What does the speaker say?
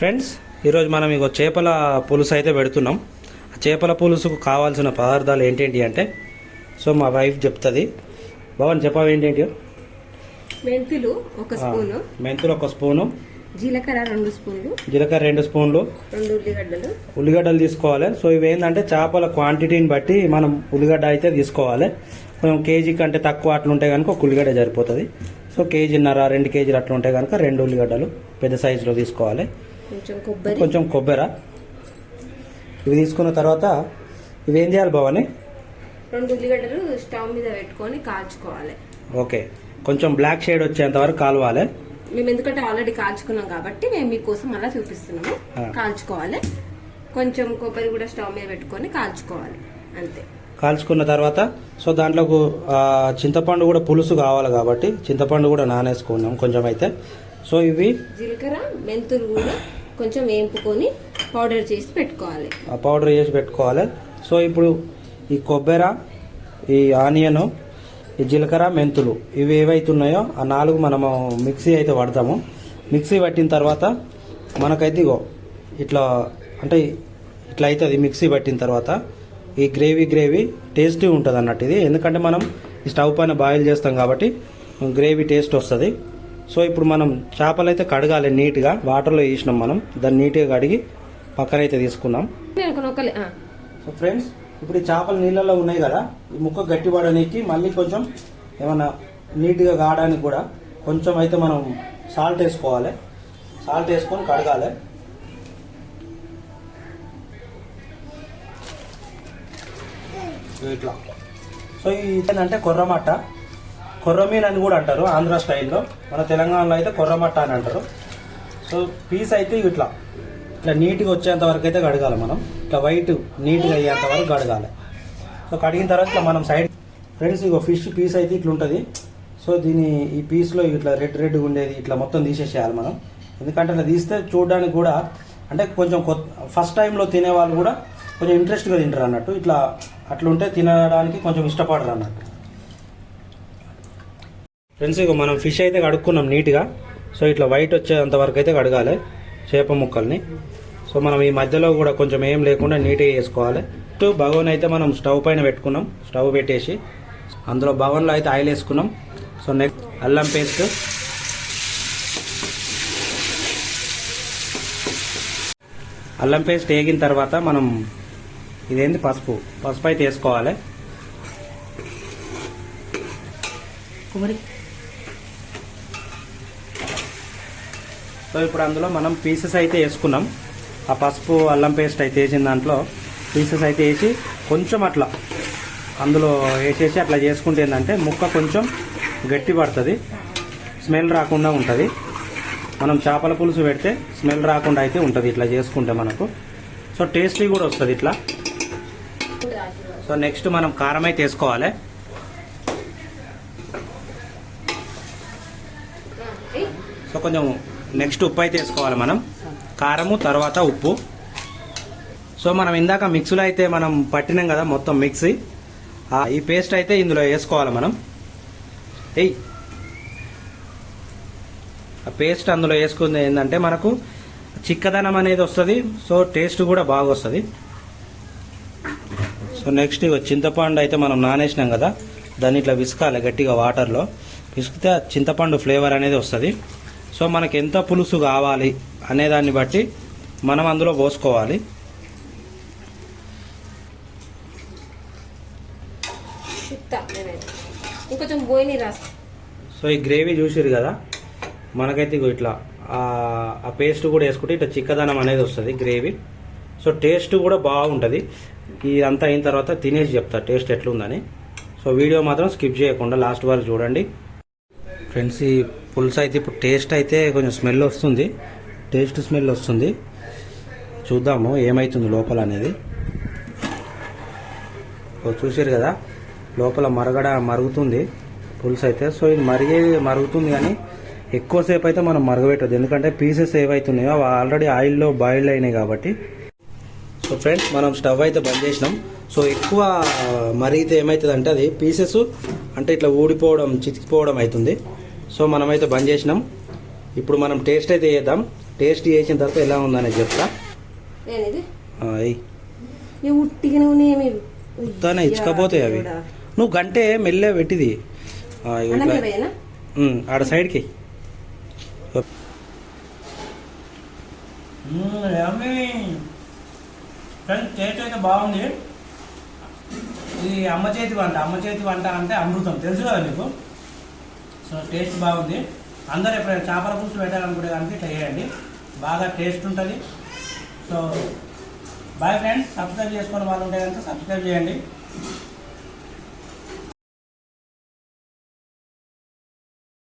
Friends ఈరోజు మనం ఇగో చేపల పులుసు అయితే పెడుతున్నాం. చేపల పులుసుకు కావాల్సిన పదార్థాలు ఏంటేంటి అంటే సో మా వైఫ్ చెప్తుంది. భవన్ చెప్పావు ఏంటేంటి మెంతులు ఒక స్పూను. మెంతులు ఒక స్పూను. జీలకర్ర రెండు స్పూన్లు. జీలకర్ర రెండు స్పూన్లు. రెండు ఉల్లిగడ్డలు. ఉల్లిగడ్డలు తీసుకోవాలి. సో ఇవి ఏంటంటే చేపల క్వాంటిటీని బట్టి మనం ఉల్లిగడ్డ అయితే తీసుకోవాలి. కొంచెం కేజీ కంటే తక్కువ అట్లా ఉంటే కనుక ఒక ఉల్లిగడ్డ సరిపోతుంది. సో కేజీన్నర రెండు కేజీలు అట్లా ఉంటే కనుక రెండు ఉల్లిగడ్డలు పెద్ద సైజులో తీసుకోవాలి. కొంచెం కొబ్బరి. కొంచెం కొబ్బరి. ఇవి తీసుకున్న తర్వాత ఇవి ఏం చేయాలి భవాని? రెండు ఉల్లిగడ్డలు స్టవ్ మీద పెట్టుకొని కాల్చుకోవాలి. ఓకే. కొంచెం బ్లాక్ షేడ్ వచ్చేంత వరకు కాలవాలి. మేము ఎందుకంటే ఆల్రెడీ కాల్చుకున్నాం కాబట్టి మేము మీకోసం అలా చూపిస్తున్నాము. కాల్చుకోవాలి. కొంచెం కొబ్బరి కూడా స్టవ్ మీద పెట్టుకొని కాల్చుకోవాలి. అంతే. కాల్చుకున్న తర్వాత సో దాంట్లోకి ఆ, చింతపండు కూడా పులుసు కావాలి కాబట్టి చింతపండు కూడా నానేసుకున్నాం కొంచెం అయితే. సో ఇవి జీలకర్ర మెంతులు కూడా కొంచెం వేంపుకొని పౌడర్ చేసి పెట్టుకోవాలి. పౌడర్ చేసి పెట్టుకోవాలి. సో ఇప్పుడు ఈ కొబ్బరి ఈ ఆనియన్ ఈ జీలకర్ర మెంతులు ఇవి ఏవైతే ఉన్నాయో ఆ నాలుగు మనము మిక్సీ అయితే పడతాము మిక్సీ పట్టిన తర్వాత మనకైతే ఇగో ఇట్లా అంటే ఇట్లా అవుతుంది మిక్సీ పట్టిన తర్వాత ఈ గ్రేవీ గ్రేవీ టేస్టీ ఉంటుంది అన్నట్టు ఇది. ఎందుకంటే మనం ఈ స్టవ్ పైన బాయిల్ చేస్తాం కాబట్టి గ్రేవీ టేస్ట్ వస్తుంది. సో ఇప్పుడు మనం చేపలు అయితే కడగాలి నీట్గా వాటర్లో వేసినాం మనం. దాన్ని నీట్గా కడిగి పక్కనైతే తీసుకున్నాం. నేను ఒక నొక్కలే ఆ. సో ఫ్రెండ్స్ ఇప్పుడు ఈ చేపలు నీళ్ళలో ఉన్నాయి కదా ఈ ముక్క గట్టిపడడానికి మళ్ళీ కొంచెం ఏమన్నా నీట్గా కావడానికి కూడా కొంచెం అయితే మనం సాల్ట్ వేసుకోవాలి. సాల్ట్ వేసుకొని కడగాలి. ఇట్లా. సో ఇది ఏంటంటే కొర్రమట్ట. కొర్రమీన్ అని కూడా అంటారు ఆంధ్ర స్టైల్లో. మన తెలంగాణలో అయితే కొర్రమట్ట అని అంటారు. సో పీస్ అయితే ఇట్లా. ఇట్లా నీట్గా వచ్చేంత వరకు అయితే కడగాలి మనం. ఇట్లా వైట్ నీట్గా అయ్యేంత వరకు కడగాలి. సో కడిగిన తర్వాత ఇట్లా మనం సైడ్ ఫ్రెండ్స్ ఇగో ఫిష్ పీస్ అయితే ఇట్లా ఉంటుంది. సో దీని ఈ పీస్లో ఇట్లా రెడ్ రెడ్ ఉండేది ఇట్లా మొత్తం తీసేసేయాలి మనం. ఎందుకంటే అట్లా తీస్తే చూడడానికి కూడా అంటే కొంచెం కొత్త ఫస్ట్ టైంలో తినే వాళ్ళు కూడా కొంచెం ఇంట్రెస్ట్గా తింటారు అన్నట్టు. ఇట్లా అట్లుంటే తినడానికి కొంచెం ఇష్టపడరు అన్నట్టు. ఫ్రెండ్స్ ఇక మనం ఫిష్ అయితే కడుక్కున్నాం నీట్గా. సో ఇట్లా వైట్ వచ్చేంత వరకు అయితే కడగాలి చేప ముక్కల్ని. సో మనం ఈ మధ్యలో కూడా కొంచెం ఏం లేకుండా నీట్గా చేసుకోవాలి. టు భగవన్ అయితే మనం స్టవ్ పైన పెట్టుకున్నాం. స్టవ్ పెట్టేసి అందులో బగోన్లో అయితే ఆయిల్ వేసుకున్నాం. సో నెక్స్ట్ అల్లం పేస్ట్. అల్లం పేస్ట్ వేగిన తర్వాత మనం ఇదేంటి పసుపు. పసుపు అయితే వేసుకోవాలి. కుమరి సో ఇప్పుడు అందులో మనం పీసెస్ అయితే వేసుకున్నాం. ఆ పసుపు అల్లం పేస్ట్ అయితే వేసిన దాంట్లో పీసెస్ అయితే వేసి కొంచెం అట్లా అందులో వేసేసి అట్లా చేసుకుంటే ఏంటంటే ముక్క కొంచెం గట్టి పడుతుంది. స్మెల్ రాకుండా ఉంటుంది. మనం చేపల పులుసు పెడితే స్మెల్ రాకుండా అయితే ఉంటుంది ఇట్లా చేసుకుంటే మనకు. సో టేస్టీ కూడా వస్తుంది ఇట్లా. సో నెక్స్ట్ మనం కారం అయితే వేసుకోవాలి. సో కొంచెం నెక్స్ట్ ఉప్పు అయితే వేసుకోవాలి మనం. కారము తర్వాత ఉప్పు. సో మనం ఇందాక మిక్సీలో అయితే మనం పట్టినాం కదా మొత్తం మిక్సీ. ఈ పేస్ట్ అయితే ఇందులో వేసుకోవాలి మనం. ఎయ్ ఆ పేస్ట్ అందులో వేసుకుంది ఏంటంటే మనకు చిక్కదనం అనేది వస్తుంది సో టేస్ట్ కూడా బాగా వస్తుంది. సో నెక్స్ట్ ఇగో చింతపండు అయితే మనం నానేసినాం కదా దాన్ని ఇట్లా విసుకాలి గట్టిగా వాటర్లో. విసికితే చింతపండు ఫ్లేవర్ అనేది వస్తుంది. సో మనకి ఎంత పులుసు కావాలి అనే దాన్ని బట్టి మనం అందులో పోసుకోవాలి. సో ఈ గ్రేవీ చూసిరు కదా మనకైతే ఇట్లా ఆ- ఆ పేస్ట్ కూడా వేసుకుంటే ఇట్లా చిక్కదనం అనేది వస్తుంది గ్రేవీ. సో టేస్ట్ కూడా బాగుంటుంది. ఇదంతా అయిన తర్వాత తినేసి చెప్తా టేస్ట్ ఎట్లుందని. సో వీడియో మాత్రం స్కిప్ చేయకుండా లాస్ట్ వరకు చూడండి. ఫ్రెండ్స్ ఈ పులుసు అయితే ఇప్పుడు టేస్ట్ అయితే కొంచెం స్మెల్ వస్తుంది. టేస్ట్ స్మెల్ వస్తుంది. చూద్దాము ఏమవుతుంది లోపల అనేది. చూసారు కదా? లోపల మరగడ మరుగుతుంది. పులుసు అయితే సో ఇది మరిగే మరుగుతుంది కానీ ఎక్కువసేపు అయితే మనం మరగబెట్టదు ఎందుకంటే పీసెస్ ఏవైతున్నాయో అవి ఆల్రెడీ ఆయిల్లో బాయిల్ అయినాయి కాబట్టి. సో ఫ్రెండ్స్ మనం స్టవ్ అయితే బంద్ చేసినాం. సో ఎక్కువ మరిగితే ఏమవుతుంది అంటే అది పీసెస్ అంటే ఇట్లా ఊడిపోవడం చితికిపోవడం అవుతుంది. సో మనమైతే బంద్ చేసినాం. ఇప్పుడు మనం టేస్ట్ అయితే చేద్దాం. టేస్ట్ చేసిన తర్వాత ఎలా ఉందనేది చెప్తా. ఉత్తానే ఇచ్చకపోతాయి అవి. నువ్వు గంటే మెల్లె పెట్టిది. ఆడ సైడ్కి. టేస్ట్ అయితే బాగుంది. ఇది అమ్మ చేతి వంట. అమ్మ చేతి వంట అంటే అమృతం. తెలుసు కదా మీకు? సో టేస్ట్ బాగుంది. అందరూ ఎప్పుడైనా చేపల పులుసు పెట్టాలనుకుంటే కనుక ఇట్లా చేయండి. బాగా టేస్ట్ ఉంటుంది. సో బాయ్ ఫ్రెండ్స్ సబ్స్క్రైబ్ చేసుకున్న వాళ్ళు ఉంటే కనుక సబ్స్క్రైబ్ చేయండి.